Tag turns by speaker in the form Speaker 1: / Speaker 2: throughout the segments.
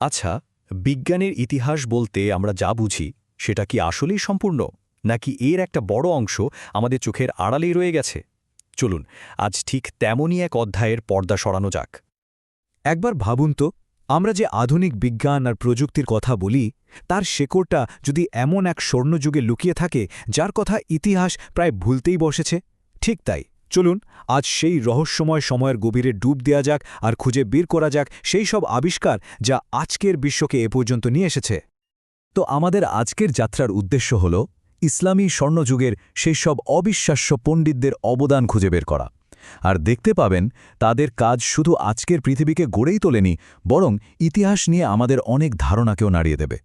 Speaker 1: আচ্ছা বিজ্ঞানের ইতিহাস বলতে আমরা যা বুঝি, সেটা কি আসলেই সম্পূর্ণ, নাকি এর একটা বড় অংশ আমাদের চোখের আড়ালেই রয়ে গেছে? চলুন, আজ ঠিক তেমনই এক অধ্যায়ের পর্দা সরানো যাক।
Speaker 2: একবার ভাবুন তো, আমরা যে আধুনিক বিজ্ঞান আর প্রযুক্তির কথা বলি, তার শেকড়টা যদি এমন এক স্বর্ণযুগে লুকিয়ে থাকে, যার কথা ইতিহাস প্রায় ভুলতেই বসেছে, ঠিক তাই। চলুন, আজ সেই রহস্যময় সময়ের গভীরে ডুব দেয়া যাক আর খুঁজে বের করা যাক সেই সব আবিষ্কার যা আজকের বিশ্বকে এ পর্যন্ত নিয়ে এসেছে। তো আমাদের আজকের যাত্রার উদ্দেশ্য হল ইসলামী স্বর্ণযুগের সেই সব অবিশ্বাস্য পণ্ডিতদের অবদান খুঁজে বের করা। আর দেখতে পাবেন, তাদের কাজ শুধু আজকের পৃথিবীকে গড়েই তোলেনি, বরং ইতিহাস নিয়ে আমাদের অনেক ধারণাকেও নাড়িয়ে দেবে।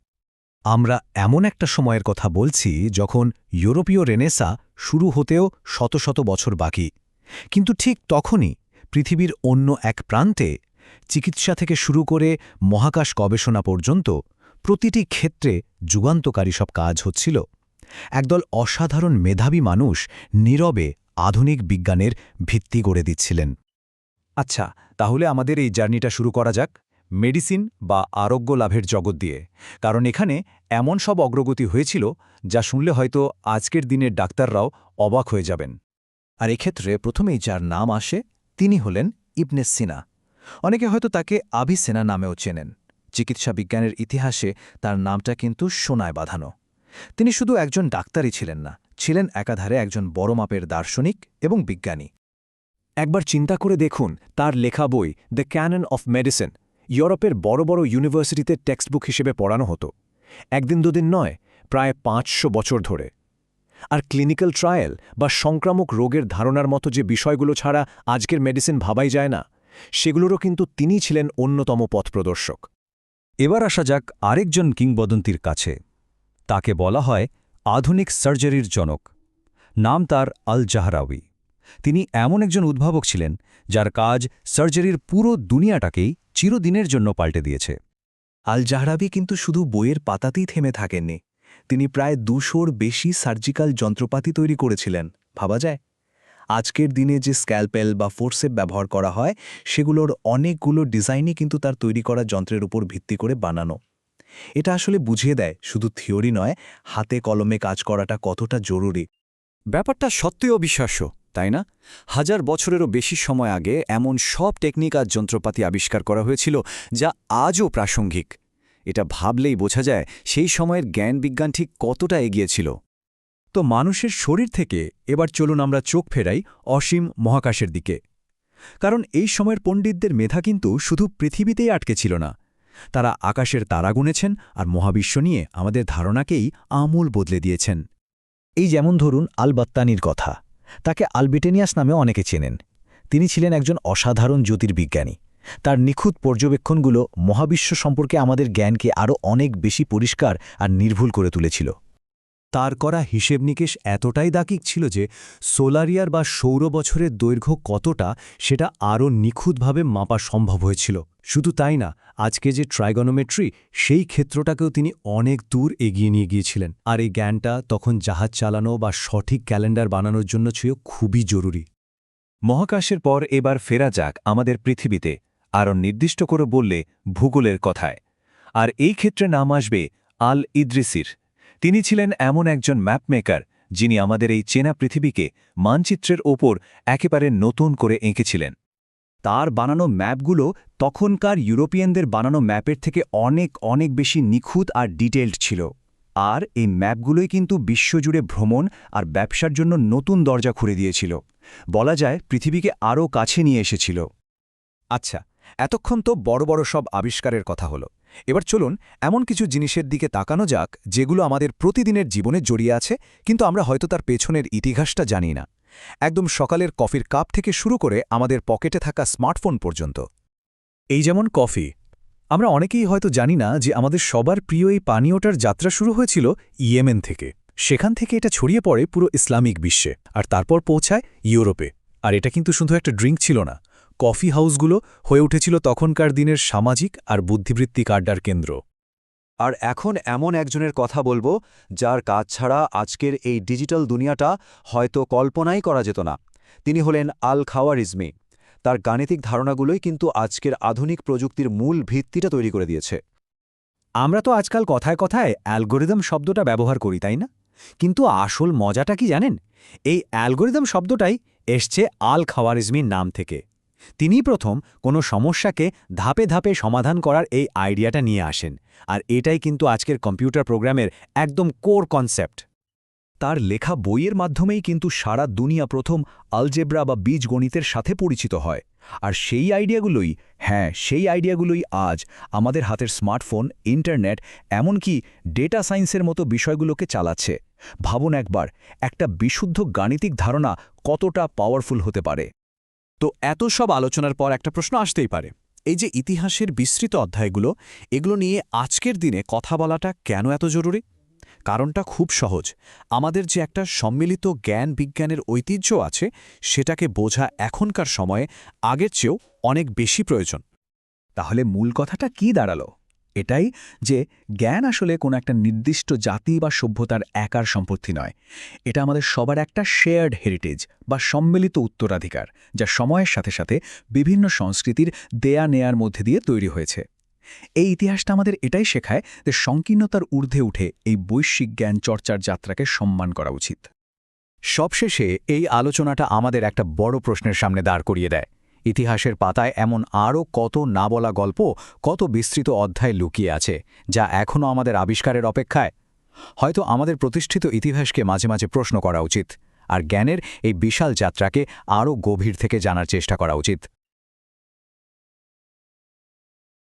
Speaker 2: আমরা এমন একটা সময়ের কথা বলছি যখন ইউরোপীয় রেনেসা শুরু হতেও শত শত বছর বাকি। কিন্তু ঠিক তখনই পৃথিবীর অন্য এক প্রান্তে চিকিৎসা থেকে শুরু করে মহাকাশ গবেষণা পর্যন্ত প্রতিটি ক্ষেত্রে যুগান্তকারী সব কাজ হচ্ছিল। একদল অসাধারণ মেধাবী মানুষ নীরবে আধুনিক বিজ্ঞানের ভিত্তি গড়ে দিচ্ছিলেন। আচ্ছা তাহলে আমাদের এই জার্নিটা শুরু করা যাক। মেডিসিন বা আরোগ্য লাভের জগৎ দিয়ে। কারণ এখানে এমন সব অগ্রগতি হয়েছিল যা শুনলে হয়তো আজকের দিনের ডাক্তাররাও অবাক হয়ে যাবেন। আর এক্ষেত্রে প্রথমেই যার নাম আসে, তিনি হলেন ইবনে সিনা। অনেকে হয়তো তাকে আভিসেনা নামেও চেনেন। চিকিৎসা বিজ্ঞানের ইতিহাসে তার নামটা কিন্তু সোনায় বাঁধানো। তিনি শুধু একজন ডাক্তারই ছিলেন না, ছিলেন একাধারে একজন বড় মাপের দার্শনিক এবং বিজ্ঞানী। একবার চিন্তা করে দেখুন, তার লেখা বই, দ্য ক্যানন অফ মেডিসিন ইউরোপের বড় বড় ইউনিভার্সিটিতে টেক্সটবুক হিসেবে পড়ানো হতো। একদিন দুদিন নয়, প্রায় পাঁচশো বছর ধরে। আর ক্লিনিক্যাল ট্রায়াল বা সংক্রামক রোগের ধারণার মতো যে বিষয়গুলো ছাড়া আজকের মেডিসিন ভাবাই যায় না, সেগুলোরও কিন্তু তিনি ছিলেন অন্যতম পথপ্রদর্শক এবার আসা যাক আরেকজন কিংবদন্তির কাছে। তাকে বলা হয় আধুনিক সার্জারির জনক। নাম তার আল জাহরাউই তিনি এমন একজন উদ্ভাবক ছিলেন, যার কাজ সার্জারির পুরো দুনিয়াটাকেই চিরদিনের জন্য পাল্টে দিয়েছে। আল জাহরাবি কিন্তু শুধু বইয়ের পাতাতেই থেমে থাকেননি। তিনি প্রায় দুশোর বেশি সার্জিক্যাল যন্ত্রপাতি তৈরি করেছিলেন, ভাবা যায়? আজকের দিনে যে স্ক্যালপেল বা ফোর্সেপ ব্যবহার করা হয়, সেগুলোর অনেকগুলো ডিজাইনই কিন্তু তার তৈরি করা যন্ত্রের উপর ভিত্তি করে বানানো। এটা আসলে বুঝিয়ে দেয়, শুধু থিওরি নয়, হাতে কলমে কাজ করাটা কতটা জরুরি।
Speaker 3: ব্যাপারটা সত্যিই অবিশ্বাস্য। তাই না? হাজার বছরেরও বেশি সময় আগে এমন সব টেকনিক আর যন্ত্রপাতি আবিষ্কার করা হয়েছিল যা আজও প্রাসঙ্গিক। এটা ভাবলেই বোঝা যায় সেই সময়ের জ্ঞান বিজ্ঞান ঠিক কতটা এগিয়েছিল
Speaker 2: তো মানুষের শরীর থেকে এবার চলুন আমরা চোখ ফেরাই অসীম মহাকাশের দিকে। কারণ এই সময়ের পণ্ডিতদের মেধা কিন্তু শুধু পৃথিবীতেই আটকে ছিল না। তারা আকাশের তারা গুনেছেন আর মহাবিশ্ব নিয়ে আমাদের ধারণাকেই আমূল বদলে দিয়েছেন। এই যেমন ধরুন আলবাত্তানির কথা। তাকে আলবিটেনিয়াস নামে অনেকে চেনেন। তিনি ছিলেন একজন অসাধারণ জ্যোতির্বিজ্ঞানী। তার নিখুঁত পর্যবেক্ষণগুলো মহাবিশ্ব সম্পর্কে আমাদের জ্ঞানকে আরও অনেক বেশি পরিষ্কার আর নির্ভুল করে তুলেছিল। তার করা হিসেব নিকেশ এতটাই দাকিক ছিল যে সোলারিয়ার বা সৌর বছরের দৈর্ঘ্য কতটা সেটা আরও নিখুঁতভাবে মাপা সম্ভব হয়েছিল। শুধু তাই না, আজকে যে ট্রাইগনোমেট্রি, সেই ক্ষেত্রটাকেও তিনি অনেক দূর এগিয়ে নিয়ে গিয়েছিলেন। আর এই জ্ঞানটা তখন জাহাজ চালানো বা সঠিক ক্যালেন্ডার বানানোর জন্য ছিল খুবই জরুরি। মহাকাশের পর এবার ফেরা যাক আমাদের পৃথিবীতে, আরও নির্দিষ্ট করে বললে ভূগোলের কথায়। আর এই ক্ষেত্রে নাম আসবে আল ইদ্রিসির তিনি ছিলেন এমন একজন ম্যাপমেকার, যিনি আমাদের এই চেনা পৃথিবীকে মানচিত্রের ওপর একেবারে নতুন করে এঁকেছিলেন। তার বানানো ম্যাপগুলো তখনকার ইউরোপিয়ানদের বানানো ম্যাপের থেকে অনেক অনেক বেশি নিখুঁত আর ডিটেলড ছিল। আর এই ম্যাপগুলোই কিন্তু বিশ্বজুড়ে ভ্রমণ আর ব্যবসার জন্য নতুন দরজা খুলে দিয়েছিল। বলা যায়, পৃথিবীকে আরও কাছে নিয়ে এসেছিল। আচ্ছা এতক্ষণ তো বড় বড় সব আবিষ্কারের কথা হলো। এবার চলুন এমন কিছু জিনিসের দিকে তাকানো যাক যেগুলো আমাদের প্রতিদিনের জীবনে জড়িয়ে আছে, কিন্তু আমরা হয়তো তার পেছনের ইতিহাসটা জানি না। একদম সকালের কফির কাপ থেকে শুরু করে আমাদের পকেটে থাকা স্মার্টফোন পর্যন্ত। এই যেমন কফি, আমরা অনেকেই হয়তো জানি না যে আমাদের সবার প্রিয় এই পানীয়টার যাত্রা শুরু হয়েছিল ইয়েমেন থেকে। সেখান থেকে এটা ছড়িয়ে পড়ে পুরো ইসলামিক বিশ্বে, আর তারপর পৌঁছায় ইউরোপে। আর এটা কিন্তু শুধু একটা ড্রিঙ্ক ছিল না কফি হাউসগুলো হয়ে উঠেছিল তখনকার দিনের সামাজিক আর বুদ্ধিবৃত্তিক আড্ডার কেন্দ্র।
Speaker 3: আর এখন এমন একজনের কথা বলব, যার কাজ ছাড়া আজকের এই ডিজিটাল দুনিয়াটা হয়তো কল্পনাই করা যেত না। তিনি হলেন আল খাওয়ারিজমি। তার গাণিতিক ধারণাগুলোই কিন্তু আজকের আধুনিক প্রযুক্তির মূল ভিত্তিটা তৈরি করে দিয়েছে।
Speaker 2: আমরা তো আজকাল কথায় কথায় অ্যালগোরিদম শব্দটা ব্যবহার করি, তাই না? কিন্তু আসল মজাটা কি জানেন? এই অ্যালগোরিদম শব্দটাই এসছে আল খাওয়ারিজমির নাম থেকে। তিনি প্রথম কোনো সমস্যাকে ধাপে ধাপে সমাধান করার এই আইডিয়াটা নিয়ে আসেন, আর এটাই কিন্তু আজকের কম্পিউটার প্রোগ্রামের একদম কোর কনসেপ্ট।
Speaker 1: তার লেখা বইয়ের মাধ্যমেই কিন্তু সারা দুনিয়া প্রথম আলজেব্রা বা বীজগণিতের সাথে পরিচিত হয়, আর সেই আইডিয়াগুলোই হ্যাঁ সেই আইডিয়াগুলোই আজ আমাদের হাতের স্মার্টফোন, ইন্টারনেট, এমনকি ডেটা সায়েন্সের মতো বিষয়গুলোকে চালাচ্ছে। ভাবুন একবার, একটা বিশুদ্ধ গাণিতিক ধারণা কতটা পাওয়ারফুল হতে পারে।
Speaker 2: তো এত সব আলোচনার পর একটা প্রশ্ন আসতেই পারে। এই যে ইতিহাসের বিস্তৃত অধ্যায়গুলো, এগুলো নিয়ে আজকের দিনে কথা বলাটা কেন এত জরুরি? কারণটা খুব সহজ। আমাদের যে একটা সম্মিলিত জ্ঞান বিজ্ঞানের ঐতিহ্য আছে, সেটাকে বোঝা এখনকার সময়ে আগের চেয়েও অনেক বেশি প্রয়োজন।
Speaker 4: তাহলে মূল কথাটা কি দাঁড়াল? এটাই যে জ্ঞান আসলে কোনো একটা নির্দিষ্ট জাতি বা সভ্যতার একার সম্পত্তি নয়। এটা আমাদের সবার একটা শেয়ার্ড হেরিটেজ বা সম্মিলিত উত্তরাধিকার, যা সময়ের সাথে সাথে বিভিন্ন সংস্কৃতির দেয়া নেয়ার মধ্যে দিয়ে তৈরি হয়েছে। এই ইতিহাসটা আমাদের এটাই শেখায় যে সংকীর্ণতার ঊর্ধ্বে উঠে এই বৈশ্বিক জ্ঞান চর্চার যাত্রাকে সম্মান করা উচিত।
Speaker 1: সবশেষে এই আলোচনাটা আমাদের একটা বড় প্রশ্নের সামনে দাঁড় করিয়ে দেয়। ইতিহাসের পাতায় এমন আরও কত না বলা গল্প, কত বিস্তৃত অধ্যায় লুকিয়ে আছে, যা এখনও আমাদের আবিষ্কারের অপেক্ষায়? হয়তো আমাদের প্রতিষ্ঠিত ইতিহাসকে মাঝে মাঝে প্রশ্ন করা উচিত, আর জ্ঞানের এই বিশাল যাত্রাকে আরও গভীর থেকে জানার চেষ্টা করা উচিত।